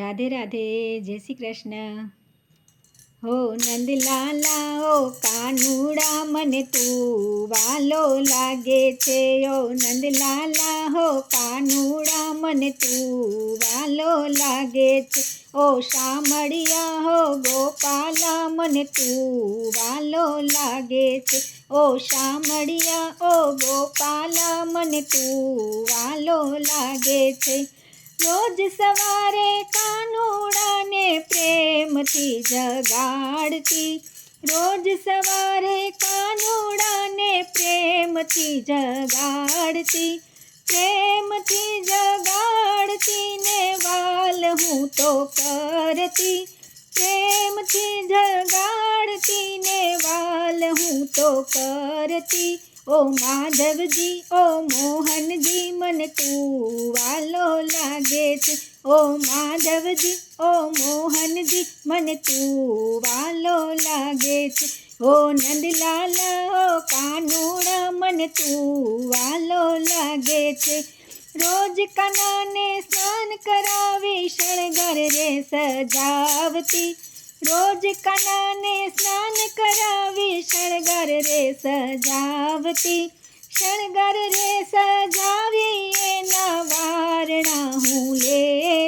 રાધે રાધે, જય શ્રી કૃષ્ણ. હો નંદલાલા ઓ કાનુડા, મને તું વાલો લાગે છે. ઓ નંદલાલા, હો કાનુડા, મને તું વાલો લાગે છે. ઓ શામળિયા, હો ગોપાલા, મને તું વાલો લાગે છે. ઓ શામળિયા ઓ ગોપાલા, મને તું વાલો લાગે છે. રોજ સવારે કાનુડાને પ્રેમથી જગાડતી. રોજ સવારે કાનોડાને પ્રેમથી જગાડતી. પ્રેમથી જગાડતી ને વાલ હું તો કરતી. પ્રેમથી જગાડતી ને વાલ હું તો કરતી. ઓ માધવજી, ઓ મોહનજી, મને તું વાલો લાગે છે. ઓ માધવજી, ઓ મોહનજી, મને તું વાલો લાગે છે. ઓ નંદલાલ, ઓ કાનુડા, મને તું વાલો લાગે છે. રોજ કનાને સ્નાન કરાવી શણગાર રે સજાવતી. રોજ કનાને સ્નાન કરાવી શણગાર રે સજાવતી. શણગાર રે સજાવી એના વારણા હું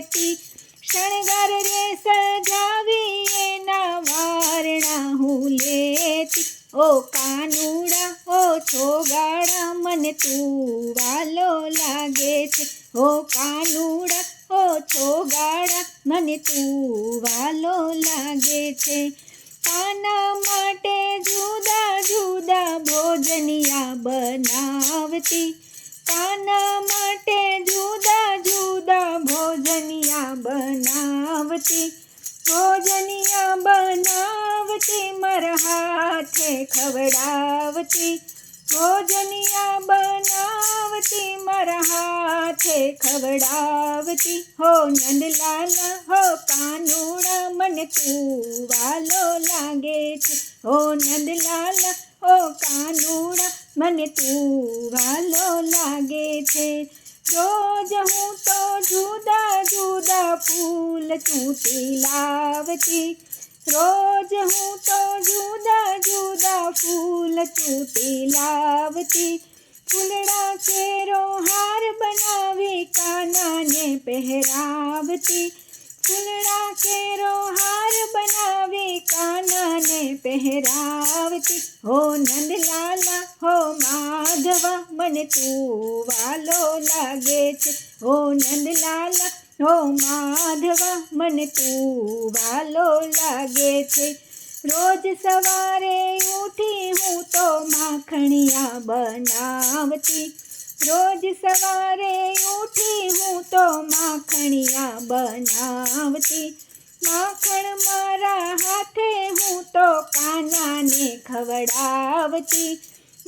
લેતી શણગાર રે સજાવી એના વારણા હું લેતી. ઓ કાનુડા, ઓ છોગાડા મને તું વાલો લાગે છે. ઓ કાનુડા, ઓ છોગાડા મને તું વાલો લાગે છે. કાના માટે જુદા જુદા ભોજનિયા બનાવતી. કાના માટે જુદા બનાવતી, ભોજનિયા બનાવતી, મારા હાથે ખવડાવતી. ભોજનિયા બનાવતી, મારા હાથે ખવડાવતી. હો નંદલાલા, હો કાનુડા, મને તું વાલો લાગે છે. હો નંદલાલા, હો કાનુડા, મને તું વાલો લાગે છે. રોજ હું તો ફૂલ તૂટી લાવતી. રોજ હું તો જુદા જુદા ફૂલ તૂટી લાવતી. ફૂલડા કેરો હાર બનાવી કાનાને પહેરાવતી. ફૂલડા કેરો હાર બનાવી કાનાને પહેરાવતી. હો નંદલાલા, હો માધવા, મને તું વાલો લાગે છે. હો નંદલાલા હો માધવા, મને તું વાલો લાગે છે. રોજ સવારે ઉઠી હું તો માખણિયા બનાવતી. રોજ સવારે ઉઠી હું તો માખણિયા બનાવતી. માખણ મારા હાથે હું તો કાનાને ખવડાવતી.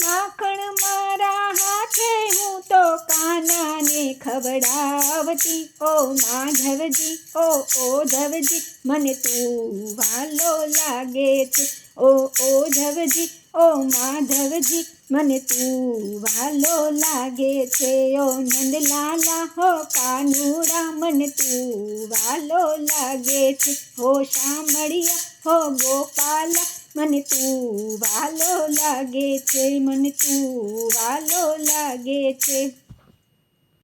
માખણ મારા હાથે હું તો કાનાને ખવડાવતી. ઓ માધવજી, ઓ ઓધવજી મને તું વાલો લાગે છે. ઓ ઓધવજી ઓ માધવજી, મને તું વાલો લાગે છે. ઓ નંદલાલા, હો કાનુરા મને તું વાલો લાગે છે. હો શામળિયા, હો ગોપાલા મને તું વાલો લાગે છે મને તું વાલો લાગે છે